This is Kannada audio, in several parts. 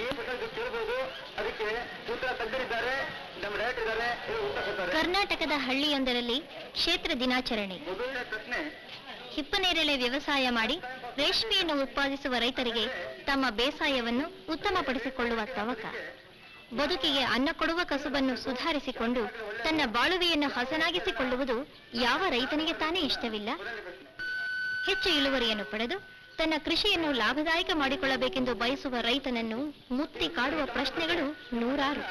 ಈ ಪ್ರಶ್ನೆ ಕೇಳಬಹುದು ಅದಕ್ಕೆ ಉತ್ತರ ತಜ್ಞರಿದ್ದಾರೆ ನಮ್ಮ ಡೈರೆಕ್ಟರ್ ಇದ್ದಾರೆ. ಕರ್ನಾಟಕದ ಹಳ್ಳಿಯೊಂದರಲ್ಲಿ ಕ್ಷೇತ್ರ ದಿನಾಚರಣೆ. ಮೊದಲನೇ ಪ್ರಶ್ನೆ ಹಿಪ್ಪನೇರಳೆ ವ್ಯವಸಾಯ ಮಾಡಿ ರೇಷ್ಮೆಯನ್ನು ಉತ್ಪಾದಿಸುವ ರೈತರಿಗೆ ತಮ್ಮ ಬೇಸಾಯವನ್ನು ಉತ್ತಮಪಡಿಸಿಕೊಳ್ಳುವ ತವಕ. ಬದುಕಿಗೆ ಅನ್ನ ಕೊಡುವ ಕಸುಬನ್ನು ಸುಧಾರಿಸಿಕೊಂಡು ತನ್ನ ಬಾಳುವೆಯನ್ನು ಹಸನಾಗಿಸಿಕೊಳ್ಳುವುದು ಯಾವ ರೈತನಿಗೆ ತಾನೇ ಇಷ್ಟವಿಲ್ಲ? ಹೆಚ್ಚು ಇಳುವರಿಯನ್ನು ಪಡೆದು ತನ್ನ ಕೃಷಿಯನ್ನು ಲಾಭದಾಯಕ ಮಾಡಿಕೊಳ್ಳಬೇಕೆಂದು ಬಯಸುವ ರೈತನನ್ನು ಮುತ್ತಿ ಕಾಡುವ ಪ್ರಶ್ನೆಗಳು ನೂರಾರು.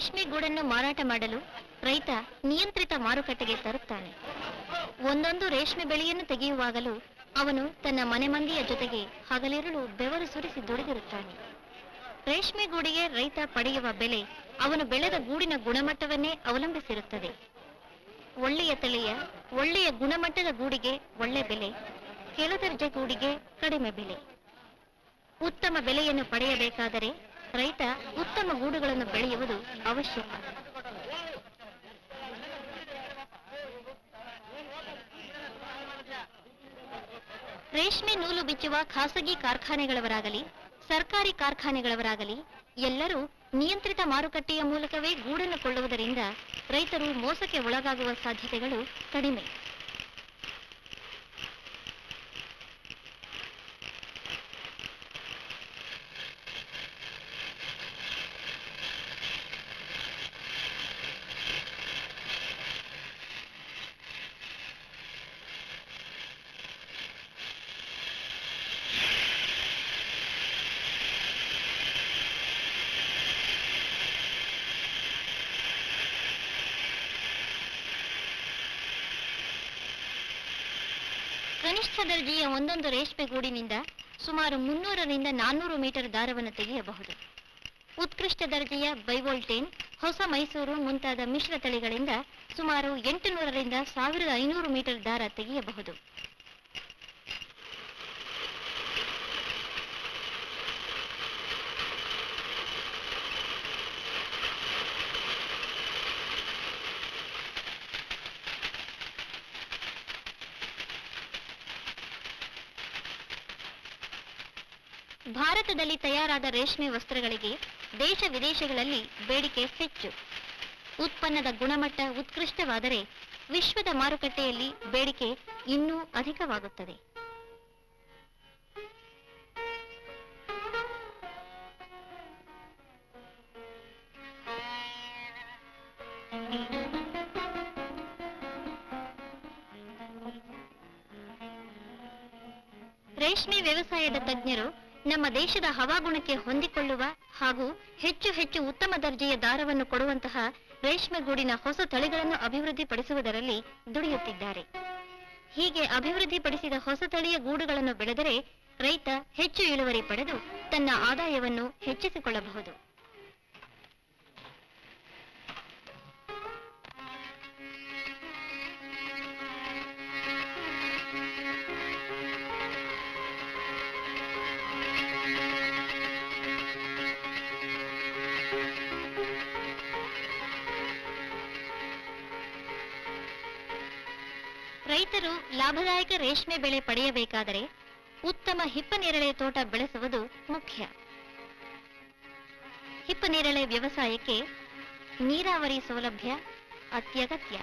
ರೇಷ್ಮೆ ಗೂಡನ್ನು ಮಾರಾಟ ಮಾಡಲು ರೈತ ನಿಯಂತ್ರಿತ ಮಾರುಕಟ್ಟೆಗೆ ತರುತ್ತಾನೆ. ಒಂದೊಂದು ರೇಷ್ಮೆ ಬೆಳೆಯನ್ನು ತೆಗೆಯುವಾಗಲೂ ಅವನು ತನ್ನ ಮನೆ ಮಂದಿಯ ಜೊತೆಗೆ ಹಗಲಿರುಳು ಬೆವರು ಸುರಿಸಿ ದುಡಿದಿರುತ್ತಾನೆ. ರೇಷ್ಮೆ ಗೂಡಿಗೆ ರೈತ ಪಡೆಯುವ ಬೆಲೆ ಅವನು ಬೆಳೆದ ಗೂಡಿನ ಗುಣಮಟ್ಟವನ್ನೇ ಅವಲಂಬಿಸಿರುತ್ತದೆ. ಒಳ್ಳೆಯ ತಳಿಯ, ಒಳ್ಳೆಯ ಗುಣಮಟ್ಟದ ಗೂಡಿಗೆ ಒಳ್ಳೆ ಬೆಲೆ ಕೆಳದರ್ಜೆ ಗೂಡಿಗೆ ಕಡಿಮೆ ಬೆಲೆ. ಉತ್ತಮ ಬೆಲೆಯನ್ನು ಪಡೆಯಬೇಕಾದರೆ ರೈತ ಉತ್ತಮ ಗೂಡುಗಳನ್ನು ಬೆಳೆಯುವುದು ಅವಶ್ಯಕ. ರೇಷ್ಮೆ ನೂಲು ಬಿಚ್ಚುವ ಖಾಸಗಿ ಕಾರ್ಖಾನೆಗಳವರಾಗಲಿ, ಸರ್ಕಾರಿ ಕಾರ್ಖಾನೆಗಳವರಾಗಲಿ, ಎಲ್ಲರೂ ನಿಯಂತ್ರಿತ ಮಾರುಕಟ್ಟೆಯ ಮೂಲಕವೇ ಗೂಡನ್ನು ಕೊಳ್ಳುವುದರಿಂದ ರೈತರು ಮೋಸಕ್ಕೆ ಒಳಗಾಗುವ ಸಾಧ್ಯತೆಗಳು ಕಡಿಮೆ. ದರ್ಜೆಯ ಒಂದೊಂದು ರೇಷ್ಮೆ ಗೂಡಿನಿಂದ ಸುಮಾರು ಮುನ್ನೂರರಿಂದ ನಾನ್ನೂರು ಮೀಟರ್ ದಾರವನ್ನು ತೆಗೆಯಬಹುದು. ಉತ್ಕೃಷ್ಟ ದರ್ಜೆಯ ಬೈವೋಲ್ಟೇನ್ ಹೊಸ ಮೈಸೂರು ಮುಂತಾದ ಮಿಶ್ರ ತಳಿಗಳಿಂದ ಸುಮಾರು ಎಂಟು ನೂರರಿಂದ ಸಾವಿರದ ಐನೂರು ಮೀಟರ್ ದಾರ ತೆಗೆಯಬಹುದು. ಭಾರತದಲ್ಲಿ ತಯಾರಾದ ರೇಷ್ಮೆ ವಸ್ತ್ರಗಳಿಗೆ ದೇಶ ವಿದೇಶಗಳಲ್ಲಿ ಬೇಡಿಕೆ ಹೆಚ್ಚು. ಉತ್ಪನ್ನದ ಗುಣಮಟ್ಟ ಉತ್ಕೃಷ್ಟವಾದರೆ ವಿಶ್ವದ ಮಾರುಕಟ್ಟೆಯಲ್ಲಿ ಬೇಡಿಕೆ ಇನ್ನೂ ಅಧಿಕವಾಗುತ್ತದೆ. ರೇಷ್ಮೆ ವ್ಯವಸಾಯದ ತಜ್ಞರು ನಮ್ಮ ದೇಶದ ಹವಾಗುಣಕ್ಕೆ ಹೊಂದಿಕೊಳ್ಳುವ ಹಾಗೂ ಹೆಚ್ಚು ಹೆಚ್ಚು ಉತ್ತಮ ದರ್ಜೆಯ ದಾರವನ್ನು ಕೊಡುವಂತಹ ರೇಷ್ಮೆ ಗೂಡಿನ ಹೊಸ ತಳಿಗಳನ್ನು ಅಭಿವೃದ್ಧಿಪಡಿಸುವುದರಲ್ಲಿ ದುಡಿಯುತ್ತಿದ್ದಾರೆ. ಹೀಗೆ ಅಭಿವೃದ್ಧಿಪಡಿಸಿದ ಹೊಸ ತಳಿಯ ಗೂಡುಗಳನ್ನು ಬೆಳೆದರೆ ರೈತ ಹೆಚ್ಚು ಇಳುವರಿ ಪಡೆದು ತನ್ನ ಆದಾಯವನ್ನು ಹೆಚ್ಚಿಸಿಕೊಳ್ಳಬಹುದು. ರೈತರು ಲಾಭದಾಯಕ ರೇಷ್ಮೆ ಬೆಳೆ ಪಡೆಯಬೇಕಾದರೆ ಉತ್ತಮ ಹಿಪ್ಪನೇರಳೆ ತೋಟ ಬೆಳೆಸುವುದು ಮುಖ್ಯ. ಹಿಪ್ಪನೇರಳೆ ವ್ಯವಸಾಯಕ್ಕೆ ನೀರಾವರಿ ಸೌಲಭ್ಯ ಅತ್ಯಗತ್ಯ.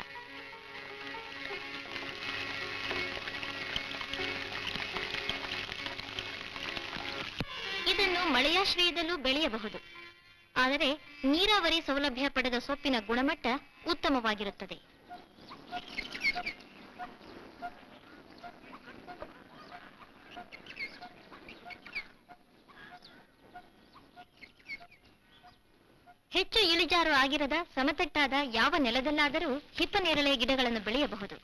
ಇದನ್ನು ಮಳೆಯಾಶ್ರಯದಲ್ಲೂ ಬೆಳೆಯಬಹುದು. ಆದರೆ ನೀರಾವರಿ ಸೌಲಭ್ಯ ಪಡೆದ ಸೊಪ್ಪಿನ ಗುಣಮಟ್ಟ ಉತ್ತಮವಾಗಿರುತ್ತದೆ. ಹೆಚ್ಚು ಇಳಿಜಾರು ಆಗಿರದ ಸಮತಟ್ಟಾದ ಯಾವ ನೆಲದಲ್ಲಾದರೂ ಹಿಪ್ಪನೇರಳೆ ಗಿಡಗಳನ್ನು ಬೆಳೆಯಬಹುದು.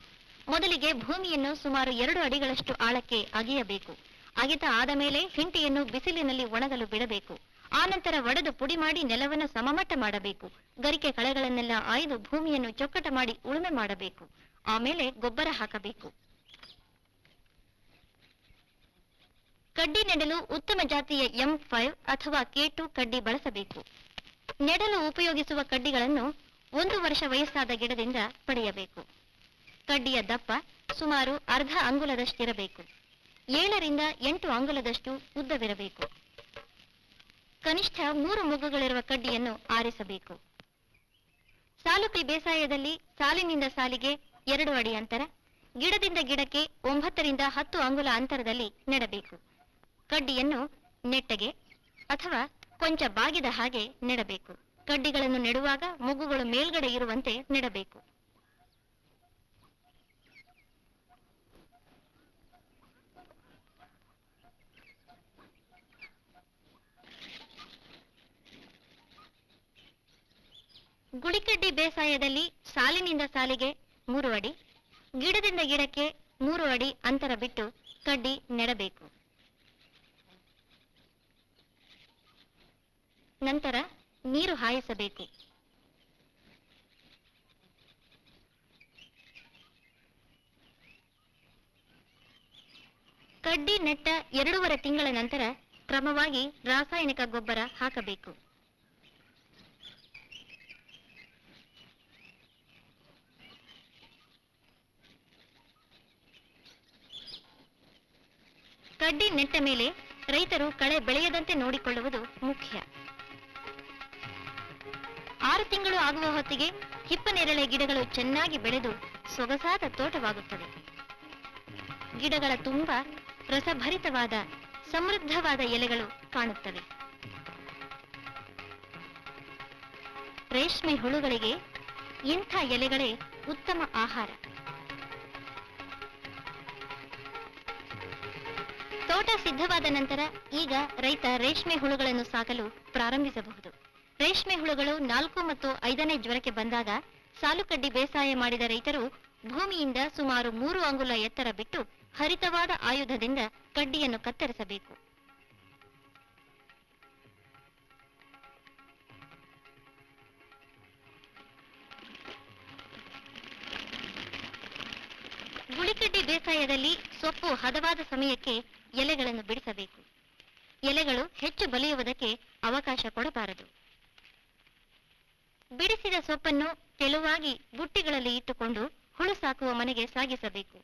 ಮೊದಲಿಗೆ ಭೂಮಿಯನ್ನು ಸುಮಾರು ಎರಡು ಅಡಿಗಳಷ್ಟು ಆಳಕ್ಕೆ ಅಗೆಯಬೇಕು. ಅಗೆತ ಆದ ಮೇಲೆ ಹಿಂಟಿಯನ್ನು ಬಿಸಿಲಿನಲ್ಲಿ ಒಣಗಲು ಬಿಡಬೇಕು. ಆನಂತರ ಒಡೆದು ಪುಡಿ ಮಾಡಿ ನೆಲವನ್ನು ಸಮಮಟ್ಟ ಮಾಡಬೇಕು. ಗರಿಕೆ ಕಳೆಗಳನ್ನೆಲ್ಲ ಆಯ್ದು ಭೂಮಿಯನ್ನು ಚೊಕ್ಕಟ ಮಾಡಿ ಉಳುಮೆ ಮಾಡಬೇಕು. ಆಮೇಲೆ ಗೊಬ್ಬರ ಹಾಕಬೇಕು. ಕಡ್ಡಿ ನೆಡಲು ಉತ್ತಮ ಜಾತಿಯ ಎಂ ಫೈವ್ ಅಥವಾ ಕೆ ಟು ಕಡ್ಡಿ ಬಳಸಬೇಕು. ನೆಡಲು ಉಪಯೋಗಿಸುವ ಕಡ್ಡಿಗಳನ್ನು ಒಂದು ವರ್ಷ ವಯಸ್ಸಾದ ಗಿಡದಿಂದ ಪಡೆಯಬೇಕು. ಕಡ್ಡಿಯ ದಪ್ಪ ಸುಮಾರು ಅರ್ಧ ಅಂಗುಲದಷ್ಟಿರಬೇಕು. ಏಳರಿಂದ ಎಂಟು ಅಂಗುಲದಷ್ಟು ಉದ್ದವಿರಬೇಕು. ಕನಿಷ್ಠ ಮೂರು ಮೊಗ್ಗುಗಳಿರುವ ಕಡ್ಡಿಯನ್ನು ಆರಿಸಬೇಕು. ಸಾಲುಪಿ ಬೇಸಾಯದಲ್ಲಿ ಸಾಲಿನಿಂದ ಸಾಲಿಗೆ ಎರಡು ಅಡಿ ಅಂತರ, ಗಿಡದಿಂದ ಗಿಡಕ್ಕೆ ಒಂಬತ್ತರಿಂದ ಹತ್ತು ಅಂಗುಲ ಅಂತರದಲ್ಲಿ ನೆಡಬೇಕು. ಕಡ್ಡಿಯನ್ನು ನೆಟ್ಟಗೆ ಅಥವಾ ಕೊಂಚ ಬಾಗಿದ ಹಾಗೆ ನೆಡಬೇಕು. ಕಡ್ಡಿಗಳನ್ನು ನೆಡುವಾಗ ಮೊಗ್ಗುಗಳು ಮೇಲ್ಗಡೆ ಇರುವಂತೆ ನೆಡಬೇಕು. ಗುಡಿಕಡ್ಡಿ ಬೇಸಾಯದಲ್ಲಿ ಸಾಲಿನಿಂದ ಸಾಲಿಗೆ ಮೂರು ಅಡಿ, ಗಿಡದಿಂದ ಗಿಡಕ್ಕೆ ಮೂರು ಅಡಿ ಅಂತರ ಬಿಟ್ಟು ಕಡ್ಡಿ ನೆಡಬೇಕು. ನಂತರ ನೀರು ಹಾಯಿಸಬೇಕು. ಕಡ್ಡಿ ನೆಟ್ಟ ಎರಡೂವರೆ ತಿಂಗಳ ನಂತರ ಕ್ರಮವಾಗಿ ರಾಸಾಯನಿಕ ಗೊಬ್ಬರ ಹಾಕಬೇಕು. ಕಡ್ಡಿ ನೆಟ್ಟ ಮೇಲೆ ರೈತರು ಕಳೆ ಬೆಳೆಯದಂತೆ ನೋಡಿಕೊಳ್ಳುವುದು ಮುಖ್ಯ. ಆರು ತಿಂಗಳು ಆಗುವ ಹೊತ್ತಿಗೆ ಹಿಪ್ಪನೇರಳೆ ಗಿಡಗಳು ಚೆನ್ನಾಗಿ ಬೆಳೆದು ಸೊಗಸಾದ ತೋಟವಾಗುತ್ತದೆ. ಗಿಡಗಳ ತುಂಬ ರಸಭರಿತವಾದ ಸಮೃದ್ಧವಾದ ಎಲೆಗಳು ಕಾಣುತ್ತವೆ. ರೇಷ್ಮೆ ಹುಳುಗಳಿಗೆ ಇಂಥ ಎಲೆಗಳೇ ಉತ್ತಮ ಆಹಾರ. ತೋಟ ಸಿದ್ಧವಾದ ನಂತರ ಈಗ ರೈತ ರೇಷ್ಮೆ ಹುಳುಗಳನ್ನು ಸಾಕಲು ಪ್ರಾರಂಭಿಸಬಹುದು. ರೇಷ್ಮೆ ಹುಳುಗಳು ನಾಲ್ಕು ಮತ್ತು ಐದನೇ ಜ್ವರಕ್ಕೆ ಬಂದಾಗ ಸಾಲುಕಡ್ಡಿ ಬೇಸಾಯ ಮಾಡಿದ ರೈತರು ಭೂಮಿಯಿಂದ ಸುಮಾರು ಮೂರು ಅಂಗುಲ ಎತ್ತರ ಬಿಟ್ಟು ಹರಿತವಾದ ಆಯುಧದಿಂದ ಕಡ್ಡಿಯನ್ನು ಕತ್ತರಿಸಬೇಕು. ಗುಳಿಕಡ್ಡಿ ಬೇಸಾಯದಲ್ಲಿ ಸೊಪ್ಪು ಹದವಾದ ಸಮಯಕ್ಕೆ ಎಲೆಗಳನ್ನು ಬಿಡಿಸಬೇಕು. ಎಲೆಗಳು ಹೆಚ್ಚು ಬಲಿಯುವುದಕ್ಕೆ ಅವಕಾಶ ಕೊಡಬಾರದು. ಬಿಡಿಸಿದ ಸೊಪ್ಪನ್ನು ತೆಳುವಾಗಿ ಬುಟ್ಟಿಗಳಲ್ಲಿ ಇಟ್ಟುಕೊಂಡು ಹುಳು ಸಾಕುವ ಮನೆಗೆ ಸಾಗಿಸಬೇಕು.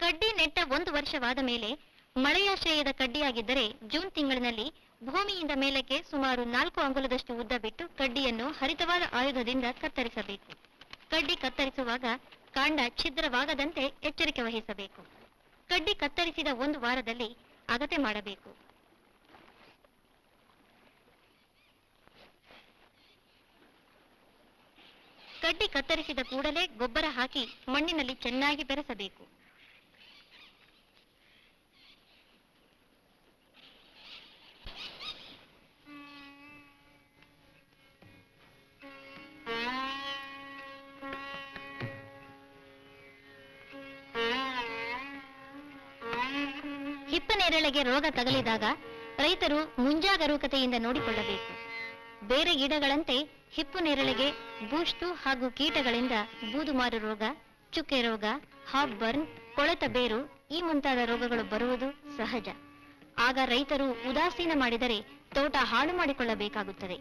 ಕಡ್ಡಿ ನೆಟ್ಟ ಒಂದು ವರ್ಷವಾದ ಮೇಲೆ ಮಳೆಯಾಶ್ರಯದ ಕಡ್ಡಿಯಾಗಿದ್ದರೆ ಜೂನ್ ತಿಂಗಳಿನಲ್ಲಿ ಭೂಮಿಯಿಂದ ಮೇಲಕ್ಕೆ ಸುಮಾರು ನಾಲ್ಕು ಅಂಗುಲದಷ್ಟು ಉದ್ದ ಬಿಟ್ಟು ಕಡ್ಡಿಯನ್ನು ಹರಿತವಾದ ಆಯುಧದಿಂದ ಕತ್ತರಿಸಬೇಕು. ಕಡ್ಡಿ ಕತ್ತರಿಸುವಾಗ ಕಾಂಡ ಛಿದ್ರವಾಗದಂತೆ ಎಚ್ಚರಿಕೆ ವಹಿಸಬೇಕು. ಕಡ್ಡಿ ಕತ್ತರಿಸಿದ ಒಂದು ವಾರದಲ್ಲಿ ಅಗತೆ ಮಾಡಬೇಕು. ಕಡ್ಡಿ ಕತ್ತರಿಸಿದ ಕೂಡಲೇ ಗೊಬ್ಬರ ಹಾಕಿ ಮಣ್ಣಿನಲ್ಲಿ ಚೆನ್ನಾಗಿ ಬೆರೆಸಬೇಕು. ಹಿಪ್ಪನೇರಳೆಗೆ ರೋಗ ತಗಲಿದಾಗ ರೈತರು ಮುಂಜಾಗರೂಕತೆಯಿಂದ ನೋಡಿಕೊಳ್ಳಬೇಕು. ಬೇರೆ ಗಿಡಗಳಂತೆ ಹಿಪ್ಪು ನೇರಳೆಗೆ ಬೂಷ್ಟು ಹಾಗೂ ಕೀಟಗಳಿಂದ ಬೂದುಮಾರು ರೋಗ, ಚುಕ್ಕೆ ರೋಗ ಹಾಪ್ ಬರ್ನ್ ಕೊಳೆತ ಬೇರು ಈ ಮುಂತಾದ ರೋಗಗಳು ಬರುವುದು ಸಹಜ. ಆಗ ರೈತರು ಉದಾಸೀನ ಮಾಡಿದರೆ ತೋಟ ಹಾಳು ಮಾಡಿಕೊಳ್ಳಬೇಕಾಗುತ್ತದೆ.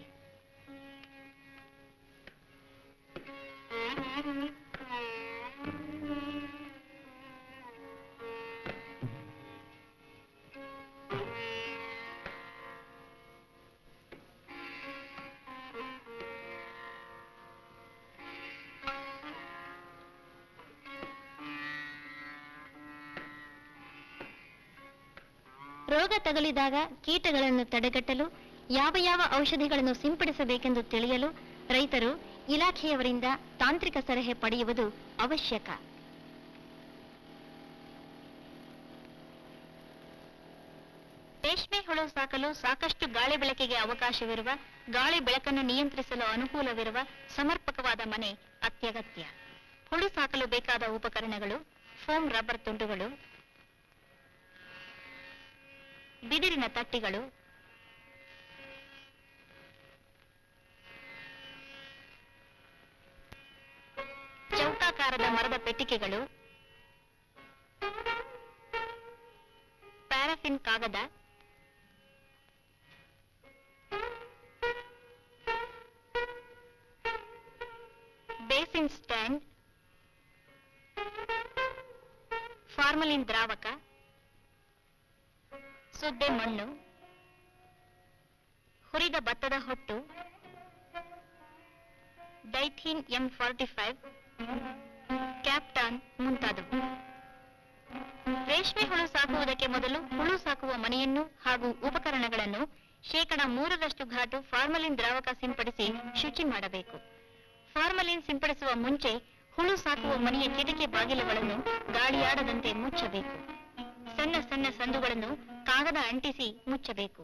ರೋಗ ತಗಲಿದಾಗ ಕೀಟಗಳನ್ನು ತಡೆಗಟ್ಟಲು, ಯಾವ ಯಾವ ಔಷಧಿಗಳನ್ನು ಸಿಂಪಡಿಸಬೇಕೆಂದು ತಿಳಿಯಲು ರೈತರು ಇಲಾಖೆಯವರಿಂದ ತಾಂತ್ರಿಕ ಸಲಹೆ ಪಡೆಯುವುದು ಅವಶ್ಯಕ. ರೇಷ್ಮೆ ಹುಳು ಸಾಕಲು ಸಾಕಷ್ಟು ಗಾಳಿ ಬೆಳಕಿಗೆ ಅವಕಾಶವಿರುವ, ಗಾಳಿ ಬೆಳಕನ್ನು ನಿಯಂತ್ರಿಸಲು ಅನುಕೂಲವಿರುವ ಸಮರ್ಪಕವಾದ ಮನೆ ಅತ್ಯಗತ್ಯ. ಹುಳು ಸಾಕಲು ಬೇಕಾದ ಉಪಕರಣಗಳು, ಫೋಮ್ ರಬ್ಬರ್ ತುಂಡುಗಳು ಬಿದಿರಿನ ತಟ್ಟಿಗಳು. ಚೌಕಾಕಾರದ ಮರದ ಪೆಟ್ಟಿಗೆಗಳು. ಪ್ಯಾರಾಫಿನ್ ಕಾಗದ. Basin stand. ಫಾರ್ಮಲಿನ್ ದ್ರಾವಕ. ಸುದ್ದೆ ಮಣ್ಣು, ಹುರಿದ ಭತ್ತದ ಹೊಟ್ಟು, Dithane M forty five, Captan ಮುಂತಾದವು. ರೇಷ್ಮೆ ಹುಳು ಸಾಕುವುದಕ್ಕೆ ಮೊದಲು ಹುಳು ಸಾಕುವ ಮನೆಯನ್ನು ಹಾಗೂ ಉಪಕರಣಗಳನ್ನು ಶೇಕಡ ಮೂರರಷ್ಟು ಘಾಟು ಫಾರ್ಮಲಿನ್ ದ್ರಾವಕ ಸಿಂಪಡಿಸಿ ಶುಚಿ ಮಾಡಬೇಕು. ಫಾರ್ಮಲಿನ್ ಸಿಂಪಡಿಸುವ ಮುಂಚೆ ಹುಳು ಸಾಕುವ ಮನೆಯ ಕಿಟಕಿ ಬಾಗಿಲುಗಳನ್ನು ಗಾಳಿಯಾಡದಂತೆ ಮುಚ್ಚಬೇಕು. ಸಣ್ಣ ಸಣ್ಣ ಸಂದುಗಳನ್ನು ಕಾಗದ ಅಂಟಿಸಿ ಮುಚ್ಚಬೇಕು.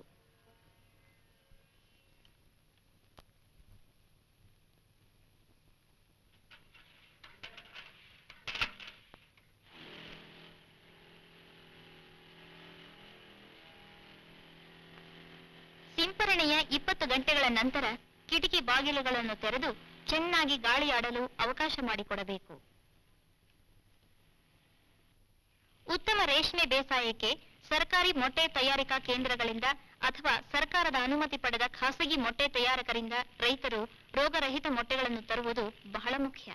ಸಿಂಪರಣೆಯ ಇಪ್ಪತ್ತು ಗಂಟೆಗಳ ನಂತರ ಕಿಟಕಿ ಬಾಗಿಲುಗಳನ್ನು ತೆರೆದು ಚೆನ್ನಾಗಿ ಗಾಳಿಯಾಡಲು ಅವಕಾಶ ಮಾಡಿಕೊಡಬೇಕು. ಉತ್ತಮ ರೇಷ್ಮೆ ಬೇಸಾಯಕ್ಕೆ ಸರ್ಕಾರಿ ಮೊಟ್ಟೆ ತಯಾರಿಕಾ ಕೇಂದ್ರಗಳಿಂದ ಅಥವಾ ಸರ್ಕಾರದ ಅನುಮತಿ ಪಡೆದ ಖಾಸಗಿ ಮೊಟ್ಟೆ ತಯಾರಕರಿಂದ ರೈತರು ರೋಗರಹಿತ ಮೊಟ್ಟೆಗಳನ್ನು ತರುವುದು ಬಹಳ ಮುಖ್ಯ.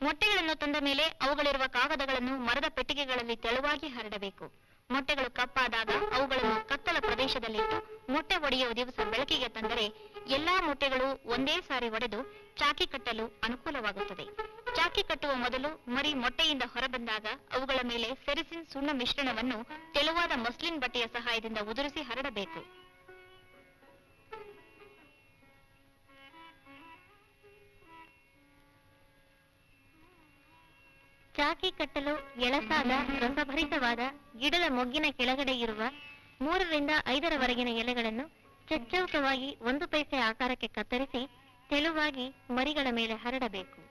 ಮೊಟ್ಟೆಗಳನ್ನು ತಂದ ಮೇಲೆ ಅವುಗಳಿರುವ ಕಾಗದಗಳನ್ನು ಮರದ ಪೆಟ್ಟಿಗೆಗಳಲ್ಲಿ ತೆಳುವಾಗಿ ಹರಡಬೇಕು. ಮೊಟ್ಟೆಗಳು ಕಪ್ಪಾದಾಗ ಅವುಗಳನ್ನು ಕತ್ತಲ ಪ್ರದೇಶದಲ್ಲಿಟ್ಟು ಮೊಟ್ಟೆ ಒಡೆಯುವ ದಿವಸ ಬೆಳಕಿಗೆ ತಂದರೆ ಎಲ್ಲಾ ಮೊಟ್ಟೆಗಳು ಒಂದೇ ಸಾರಿ ಒಡೆದು ಚಾಕಿ ಕಟ್ಟಲು ಅನುಕೂಲವಾಗುತ್ತದೆ. ಚಾಕಿ ಕಟ್ಟುವ ಮೊದಲು ಮರಿ ಮೊಟ್ಟೆಯಿಂದ ಹೊರಬಂದಾಗ ಅವುಗಳ ಮೇಲೆ ಸೆರಿಸಿನ್ ಸುಣ್ಣ ಮಿಶ್ರಣವನ್ನು ತೆಳುವಾದ ಮಸ್ಲಿನ್ ಬಟ್ಟೆಯ ಸಹಾಯದಿಂದ ಉದುರಿಸಿ ಹರಡಬೇಕು. ಚಾಕಿ ಕಟ್ಟಲು ಎಳಸಾದ ರಸಭರಿತವಾದ ಗಿಡದ ಮೊಗ್ಗಿನ ಕೆಳಗಡೆ ಇರುವ ಮೂರರಿಂದ ಐದರವರೆಗಿನ ಎಲೆಗಳನ್ನು ಚಚ್ಚೌಕವಾಗಿ ಒಂದು ಪೈಸೆ ಆಕಾರಕ್ಕೆ ಕತ್ತರಿಸಿ ತೆಳುವಾಗಿ ಮರಿಗಳ ಮೇಲೆ ಹರಡಬೇಕು.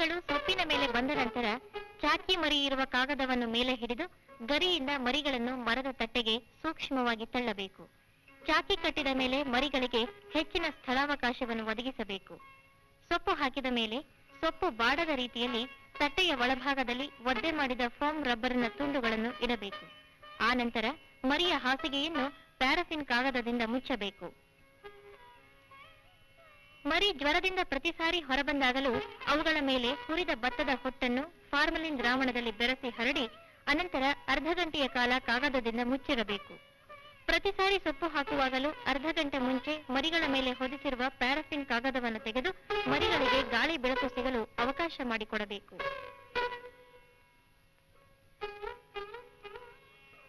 ಮರಿಗಳು ಸೊಪ್ಪಿನ ಮೇಲೆ ಬಂದ ನಂತರ ಚಾಕಿ ಮರಿ ಇರುವ ಕಾಗದವನ್ನು ಮೇಲೆ ಹಿಡಿದು ಗರಿಯಿಂದ ಮರಿಗಳನ್ನು ಮರದ ತಟ್ಟೆಗೆ ಸೂಕ್ಷ್ಮವಾಗಿ ತಳ್ಳಬೇಕು. ಚಾಕಿ ಕಟ್ಟಿದ ಮೇಲೆ ಮರಿಗಳಿಗೆ ಹೆಚ್ಚಿನ ಸ್ಥಳಾವಕಾಶವನ್ನು ಒದಗಿಸಬೇಕು. ಸೊಪ್ಪು ಹಾಕಿದ ಮೇಲೆ ಸೊಪ್ಪು ಬಾಡದ ರೀತಿಯಲ್ಲಿ ತಟ್ಟೆಯ ಒಳಭಾಗದಲ್ಲಿ ಒದ್ದೆ ಮಾಡಿದ ಫೋಮ್ ರಬ್ಬರ್ನ ತುಂಡುಗಳನ್ನು ಇಡಬೇಕು. ಆ ನಂತರ ಮರಿಯ ಹಾಸಿಗೆಯನ್ನು ಪ್ಯಾರಫಿನ್ ಕಾಗದದಿಂದ ಮುಚ್ಚಬೇಕು. ಮರಿ ಜ್ವರದಿಂದ ಪ್ರತಿ ಸಾರಿ ಹೊರಬಂದಾಗಲೂ ಅವುಗಳ ಮೇಲೆ ಹುರಿದ ಭತ್ತದ ಹೊಟ್ಟನ್ನು ಫಾರ್ಮಲಿನ್ ದ್ರಾವಣದಲ್ಲಿ ಬೆರೆಸಿ ಹರಡಿ, ಅನಂತರ ಅರ್ಧ ಗಂಟೆಯ ಕಾಲ ಕಾಗದದಿಂದ ಮುಚ್ಚಿರಬೇಕು ಪ್ರತಿ ಸಾರಿ ಸೊಪ್ಪು ಹಾಕುವಾಗಲೂ ಅರ್ಧ ಗಂಟೆ ಮುಂಚೆ ಮರಿಗಳ ಮೇಲೆ ಹೊದಿಸಿರುವ ಪ್ಯಾರಫಿನ್ ಕಾಗದವನ್ನು ತೆಗೆದು ಮರಿಗಳಿಗೆ ಗಾಳಿ ಬೆಳಕು ಸಿಗಲು ಅವಕಾಶ ಮಾಡಿಕೊಡಬೇಕು.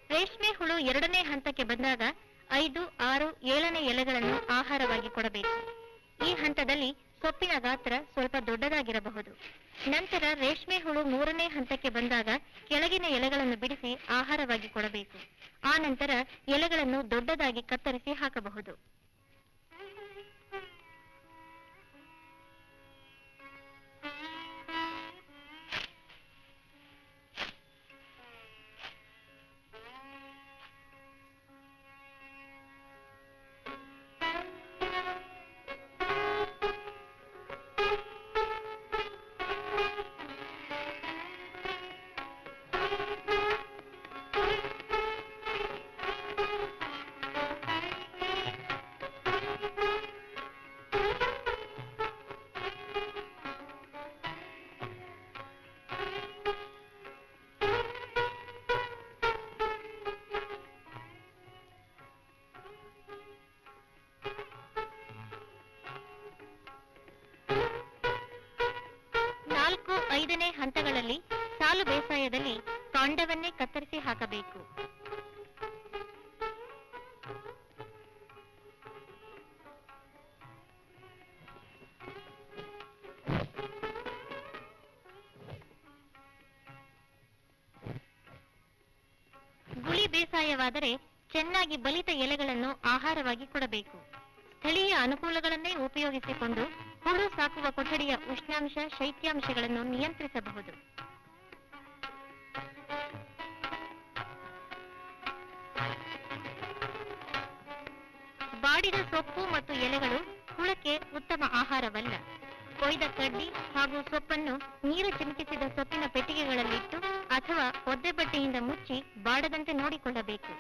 ರೇಷ್ಮೆ ಹುಳು ಎರಡನೇ ಹಂತಕ್ಕೆ ಬಂದಾಗ ಐದು, ಆರು, ಏಳನೇ ಎಲೆಗಳನ್ನು ಆಹಾರವಾಗಿ ಕೊಡಬೇಕು. ಈ ಹಂತದಲ್ಲಿ ಸೊಪ್ಪಿನ ಗಾತ್ರ ಸ್ವಲ್ಪ ದೊಡ್ಡದಾಗಿರಬಹುದು. ನಂತರ ರೇಷ್ಮೆ ಹುಳು ಮೂರನೇ ಹಂತಕ್ಕೆ ಬಂದಾಗ ಕೆಳಗಿನ ಎಲೆಗಳನ್ನು ಬಿಡಿಸಿ ಆಹಾರವಾಗಿ ಕೊಡಬೇಕು. ಆ ನಂತರ ಎಲೆಗಳನ್ನು ದೊಡ್ಡದಾಗಿ ಕತ್ತರಿಸಿ ಹಾಕಬಹುದು. ಐದನೇ ಹಂತಗಳಲ್ಲಿ ಸಾಲು ಬೇಸಾಯದಲ್ಲಿ ಕಾಂಡವನ್ನೇ ಕತ್ತರಿಸಿ ಹಾಕಬೇಕು. ಗುಳಿ ಬೇಸಾಯವಾದರೆ ಚೆನ್ನಾಗಿ ಬಲಿತ ಎಲೆಗಳನ್ನು ಆಹಾರವಾಗಿ ಕೊಡಬೇಕು. ಸ್ಥಳೀಯ ಅನುಕೂಲಗಳನ್ನೇ ಉಪಯೋಗಿಸಿಕೊಂಡು ಹುಳು ಸಾಕುವ ಕೊಠಡಿಯ ಉಷ್ಣಾಂಶ ಶೈತ್ಯಾಂಶಗಳನ್ನು ನಿಯಂತ್ರಿಸಬಹುದು. ಬಾಡಿದ ಸೊಪ್ಪು ಮತ್ತು ಎಲೆಗಳು ಹುಳಕ್ಕೆ ಉತ್ತಮ ಆಹಾರವಲ್ಲ. ಕೊಯ್ದ ಕಡ್ಡಿ ಹಾಗೂ ಸೊಪ್ಪನ್ನು ನೀರು ಚಿಮುಕಿಸಿದ ಸೊಪ್ಪಿನ ಪೆಟ್ಟಿಗೆಗಳಲ್ಲಿಟ್ಟು ಅಥವಾ ಒದ್ದೆ ಬಟ್ಟೆಯಿಂದ ಮುಚ್ಚಿ ಬಾಡದಂತೆ ನೋಡಿಕೊಳ್ಳಬೇಕು.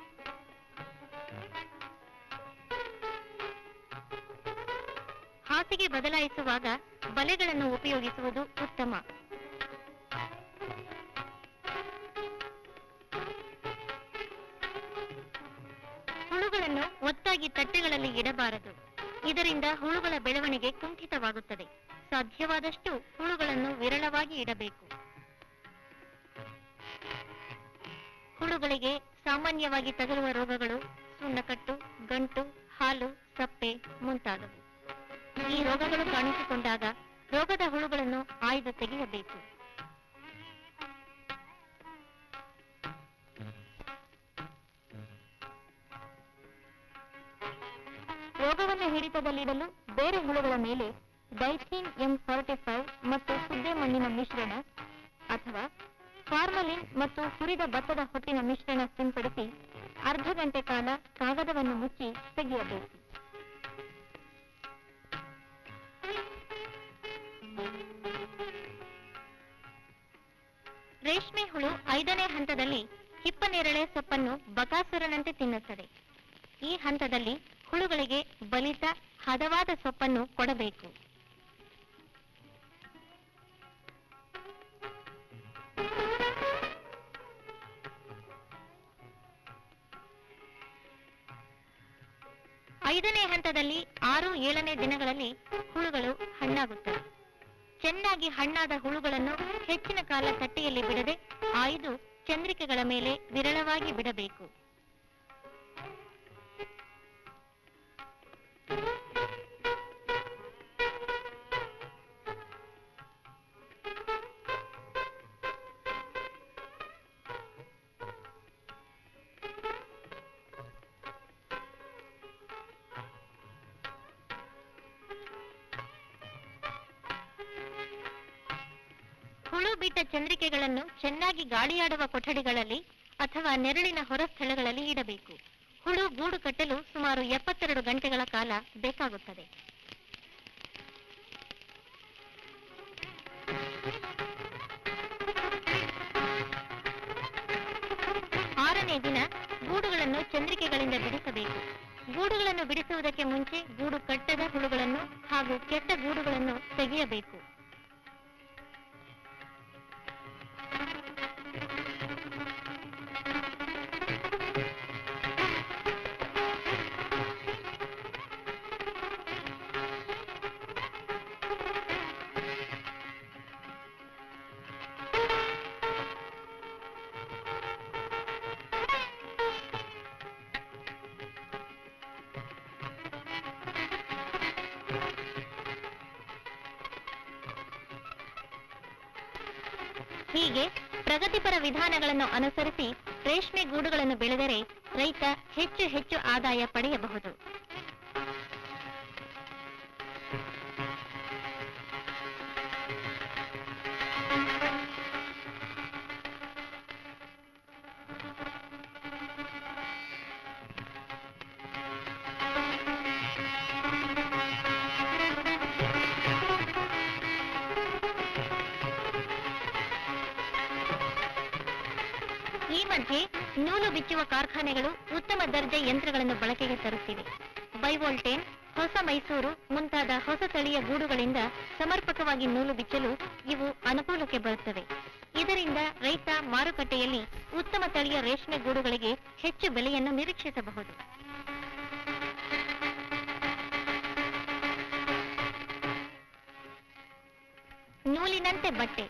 ಹಾಸಿಗೆ ಬದಲಾಯಿಸುವಾಗ ಬಲೆಗಳನ್ನು ಉಪಯೋಗಿಸುವುದು ಉತ್ತಮ. ಹುಳುಗಳನ್ನು ಒತ್ತಾಗಿ ತಟ್ಟೆಗಳಲ್ಲಿ ಇಡಬಾರದು. ಇದರಿಂದ ಹುಳುಗಳ ಬೆಳವಣಿಗೆ ಕುಂಠಿತವಾಗುತ್ತದೆ. ಸಾಧ್ಯವಾದಷ್ಟು ಹುಳುಗಳನ್ನು ವಿರಳವಾಗಿ ಇಡಬೇಕು. ಹುಳುಗಳಿಗೆ ಸಾಮಾನ್ಯವಾಗಿ ತಗಲುವ ರೋಗಗಳು ಸುಣ್ಣಕಟ್ಟು ಗಂಟು, ಹಾಲು, ಸಪ್ಪೆ ಮುಂತಾದವು. ಈ ರೋಗಗಳು ಕಾಣಿಸಿಕೊಂಡಾಗ ರೋಗದ ಹುಳುಗಳನ್ನು ಆಯ್ದ ತೆಗೆಯಬೇಕು. ರೋಗವನ್ನು ಹಿಡಿತದಲ್ಲಿಡಲು ಬೇರೆ ಹುಳುಗಳ ಮೇಲೆ ಡೈಥೀನ್ ಎಂ ಫಾರ್ಟಿ ಫೈವ್ ಮತ್ತು ಸುದ್ದೆ ಮಣ್ಣಿನ ಮಿಶ್ರಣ ಅಥವಾ ಫಾರ್ಮಲಿನ್ ಮತ್ತು ಹುರಿದ ಭತ್ತದ ಹೊಟ್ಟಿನ ಮಿಶ್ರಣ ಸಿಂಪಡಿಸಿ ಅರ್ಧ ಗಂಟೆ ಕಾಲ ಕಾಗದವನ್ನು ಮುಚ್ಚಿ ತೆಗೆಯಬೇಕು. ರೇಷ್ಮೆ ಹುಳು ಐದನೇ ಹಂತದಲ್ಲಿ ಹಿಪ್ಪನೇರಳೆ ಸೊಪ್ಪನ್ನು ಬಕಾಸುರನಂತೆ ತಿನ್ನುತ್ತದೆ. ಈ ಹಂತದಲ್ಲಿ ಹುಳುಗಳಿಗೆ ಬಲಿತ, ಹದವಾದ ಸೊಪ್ಪನ್ನು ಕೊಡಬೇಕು. ಐದನೇ ಹಂತದಲ್ಲಿ ಆರು, ಏಳನೇ ದಿನಗಳಲ್ಲಿ ಹುಳುಗಳು ಹಣ್ಣಾಗುತ್ತವೆ. ಚೆನ್ನಾಗಿ ಹಣ್ಣಾದ ಹುಳುಗಳನ್ನು ಹೆಚ್ಚಿನ ಕಾಲ ತಟ್ಟೆಯಲ್ಲಿ ಬಿಡದೆ ಆಯ್ದು ಚಂದ್ರಿಕೆಗಳ ಮೇಲೆ ವಿರಳವಾಗಿ ಬಿಡಬೇಕು. ಬಿಟ್ಟ ಚಂದ್ರಿಕೆಗಳನ್ನು ಚೆನ್ನಾಗಿ ಗಾಳಿಯಾಡುವ ಕೊಠಡಿಗಳಲ್ಲಿ ಅಥವಾ ನೆರಳಿನ ಹೊರ ಸ್ಥಳಗಳಲ್ಲಿ ಇಡಬೇಕು. ಹುಳು ಗೂಡು ಕಟ್ಟಲು ಸುಮಾರು ಎಪ್ಪತ್ತೆರಡು ಗಂಟೆಗಳ ಕಾಲ ಬೇಕಾಗುತ್ತದೆ. ಆರನೇ ದಿನ ಗೂಡುಗಳನ್ನು ಚಂದ್ರಿಕೆಗಳಿಂದ ಬಿಡಿಸಬೇಕು. ಗೂಡುಗಳನ್ನು ಬಿಡಿಸುವುದಕ್ಕೆ ಮುಂಚೆ ಗೂಡು ಕಟ್ಟದ ಹುಳುಗಳನ್ನು ಹಾಗೂ ಕೆಟ್ಟ ಗೂಡುಗಳನ್ನು ತೆಗೆಯಬೇಕು. ವಿಧಾನಗಳನ್ನು ಅನುಸರಿಸಿ ರೇಷ್ಮೆ ಗೂಡುಗಳನ್ನು ಬೆಳೆದರೆ ರೈತ ಹೆಚ್ಚು ಹೆಚ್ಚು ಆದಾಯ ಪಡೆಯಬಹುದು. ಮೈಸೂರು ಮುಂತಾದ ಹೊಸ ತಳಿಯ ಗೂಡುಗಳಿಂದ ಸಮರ್ಪಕವಾಗಿ ನೂಲು ಬಿಚ್ಚಲು ಇವು ಅನುಕೂಲಕ್ಕೆ ಬರುತ್ತವೆ. ಇದರಿಂದ ರೈತ ಮಾರುಕಟ್ಟೆಯಲ್ಲಿ ಉತ್ತಮ ತಳಿಯ ರೇಷ್ಮೆ ಗೂಡುಗಳಿಗೆ ಹೆಚ್ಚು ಬೆಲೆಯನ್ನು ನಿರೀಕ್ಷಿಸಬಹುದು. ನೂಲಿನಂತೆ ಬಟ್ಟೆ.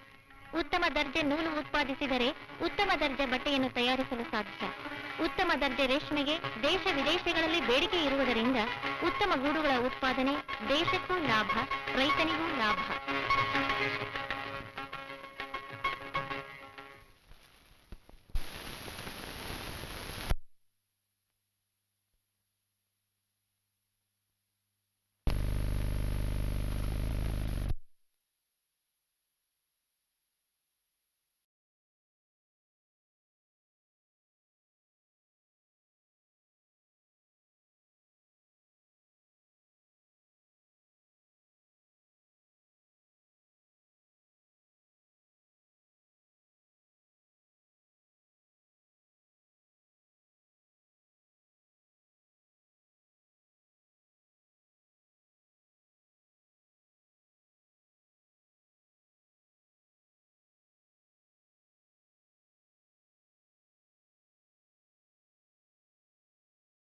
ಉತ್ತಮ ದರ್ಜೆ ನೂಲು ಉತ್ಪಾದಿಸಿದರೆ ಉತ್ತಮ ದರ್ಜೆ ಬಟ್ಟೆಯನ್ನು ತಯಾರಿಸಲು ಸಾಧ್ಯ. ಉತ್ತಮ ದರ್ಜೆ ರೇಷ್ಮೆಗೆ ದೇಶ ವಿದೇಶಗಳಲ್ಲಿ ಬೇಡಿಕೆ ಇರುವುದರಿಂದ ಉತ್ತಮ ಗೂಡುಗಳ ಉತ್ಪಾದನೆ ದೇಶಕ್ಕೂ ಲಾಭ ರೈತನಿಗೂ ಲಾಭ.